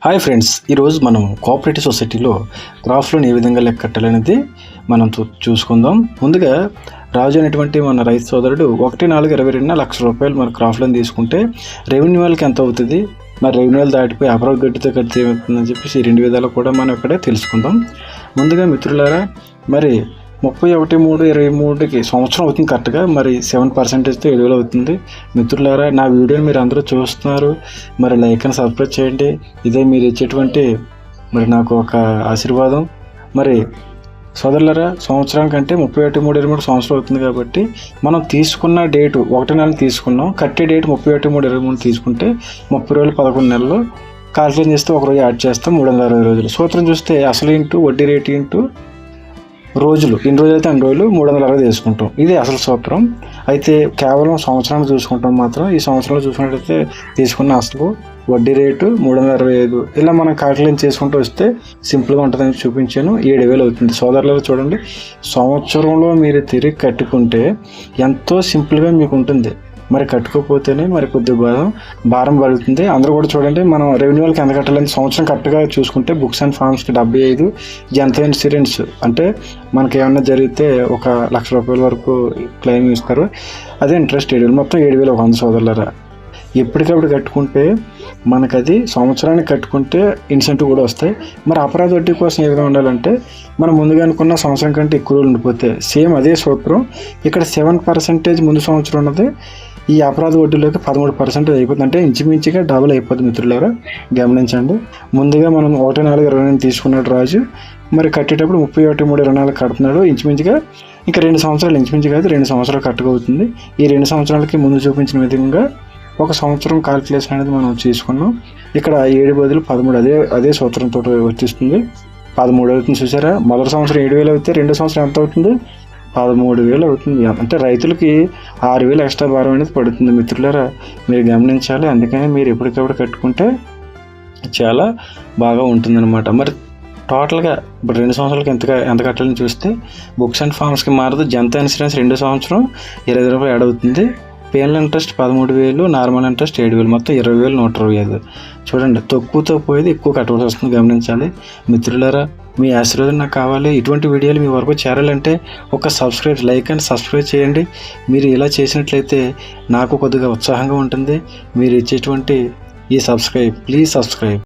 Hi friends ఈరోజు మనం cooperative సొసైటీలో క్రాఫ్ లోన్ ఏ విధంగా లెక్క కట్టాలనేది మనం చూ- చూసుకుందాం. ముందుగా రాజు అనేటువంటి మన రైతు సోదరుడు ఒకటి నాలుగు ఇరవై రెండు లక్ష రూపాయలు మన క్రాఫ్ లోన్ తీసుకుంటే రెవెన్యూ వాళ్ళకి ఎంత అవుతుంది? మరి రెవెన్యూ దాటిపోయి అపరాధ గడ్డితో కడితే ఏమవుతుందని చెప్పేసి ఈ రెండు విధాలు కూడా మనం ఇక్కడే తెలుసుకుందాం. ముందుగా మిత్రులారా మరి ముప్పై ఒకటి మూడు ఇరవై మూడుకి సంవత్సరం అవుతుంది కరెక్ట్గా మరి సెవెన్ పర్సెంటేజ్తో ఏడు అవుతుంది. మిత్రులారా నా వీడియోని మీరు అందరూ చూస్తున్నారు. మరి లైక్ అని సబ్స్క్రైబ్ చేయండి. ఇదే మీరు ఇచ్చేటువంటి మరి నాకు ఒక ఆశీర్వాదం. మరి సోదరులరా సంవత్సరం కంటే ముప్పై ఒకటి మూడు ఇరవై మూడు సంవత్సరం అవుతుంది కాబట్టి మనం తీసుకున్న డేటు ఒకటి నెల తీసుకున్నాం. కట్టే డేట్ ముప్పై ఒకటి మూడు ఇరవై మూడు తీసుకుంటే ముప్పై రోజులు పదకొండు నెలలు. కాల్కులేట్ చేస్తే ఒక రోజు యాడ్ చేస్తాం మూడు వందల అరవై రోజులు. సూత్రం చూస్తే అసలు ఇంటూ వడ్డీ రేటు ఇంటూ రోజులు ఇన్ని రోజులు అయితే అన్ని రోజులు మూడు వందల అరవై తీసుకుంటాం ఇది అసలు సూత్రం. అయితే కేవలం సంవత్సరానికి చూసుకుంటాం మాత్రం. ఈ సంవత్సరంలో చూసుకున్నట్లయితే తీసుకున్న అసలు వడ్డీ రేటు మూడు వందల అరవై ఐదు. ఇలా మనం క్యాల్కులేట్ చేసుకుంటూ వస్తే సింపుల్గా ఉంటుందని చూపించాను. ఏడు వేలు అవుతుంది. సోదరులు చూడండి. సంవత్సరంలో మీరు తిరిగి కట్టుకుంటే ఎంతో సింపుల్గా మీకు ఉంటుంది. మరి కట్టుకోపోతేనే మరి కొద్ది భారం భారం పడుతుంది అందరూ కూడా చూడండి మనం రెవెన్యూ వాళ్ళకి ఎంత కట్టాలని సంవత్సరం కరెక్ట్గా చూసుకుంటే బుక్స్ అండ్ ఫార్మ్స్కి డెబ్బై ఐదు జనత ఇన్సూరెన్స్? అంటే మనకి ఏమన్నా జరిగితే ఒక లక్ష రూపాయల వరకు క్లెయిమ్ ఇస్తారు. అదే ఇంట్రెస్ట్ ఏడు మొత్తం ఏడు వేల ఒక వంద సోదరులరా. ఎప్పటికప్పుడు కట్టుకుంటే మనకు అది సంవత్సరానికి కట్టుకుంటే ఇన్సెంటివ్ కూడా వస్తాయి. మరి అపరాధ వడ్డీ కోసం ఏ విధంగా ఉండాలంటే మనం ముందుగా అనుకున్న సంవత్సరం కంటే ఎక్కువ రోజులు ఉండిపోతే సేమ్ అదే సూత్రం. ఇక్కడ సెవెన్ పర్సెంటేజ్ ముందు సంవత్సరం ఉన్నది. ఈ అపరాధ వడ్డీలోకి పదమూడు పర్సెంటేజ్ అయిపోతుంది. అంటే ఇంచుమించుగా డబుల్ అయిపోతుంది మిత్రులారా గమనించండి. ముందుగా మనం ఒకటి నాలుగు ఇరవై తీసుకున్నాడు రాజు. మరి కట్టేటప్పుడు ముప్పై ఒకటి మూడు ఇరవై నాలుగు కడుతున్నాడు. ఇంచుమించుగా ఇంకా రెండు సంవత్సరాలు ఇంచుమించుగా అయితే రెండు సంవత్సరాలు కట్టుకోవుతుంది ఈ రెండు సంవత్సరాలకి ముందు చూపించిన విధంగా ఒక సంవత్సరం కాలిక్యులేషన్ అనేది మనం చేసుకున్నాం. ఇక్కడ ఏడు బదులు పదమూడు అదే అదే సూత్రంతో వచ్చేస్తుంది పదమూడు అవుతుంది చూసారా? మొదటి సంవత్సరం ఏడు వేలు అయితే రెండో సంవత్సరం ఎంత అవుతుంది? పదమూడు వేలు అవుతుంది. అంటే రైతులకి ఆరు వేలు ఎక్స్ట్రా భారం అనేది పడుతుంది మిత్రులారా. మీరు గమనించాలి. అందుకని మీరు ఎప్పటికప్పుడు కట్టుకుంటే చాలా బాగా ఉంటుందన్నమాట. మరి టోటల్గా ఇప్పుడు రెండు సంవత్సరాలకి ఎంత ఎంత కట్టాలని చూస్తే బుక్స్ అండ్ ఫార్మ్స్కి మారదు. జనతా ఇన్సూరెన్స్ రెండు సంవత్సరం ఇరవై రూపాయలు యాడ్ అవుతుంది. పేనల్ ఇంట్రెస్ట్ పదమూడు వేలు నార్మల్ ఇంట్రెస్ట్ ఏడు వేలు మొత్తం ఇరవై వేలు నూట ఇరవై ఐదు. చూడండి తక్కువతో పోయేది ఎక్కువ కట్టవలసి వస్తుంది గమనించాలి. మిత్రులారా మీ ఆశీర్వాదం నాకు కావాలి. ఇటువంటి వీడియోలు మీ వరకు చేరాలంటే ఒక సబ్స్క్రైబ్ లైక్ అండ్ సబ్స్క్రైబ్ చేయండి. మీరు ఇలా చేసినట్లయితే నాకు కొద్దిగా ఉత్సాహంగా ఉంటుంది. మీరు ఇచ్చేటువంటి ఈ సబ్స్క్రైబ్ ప్లీజ్ సబ్స్క్రైబ్.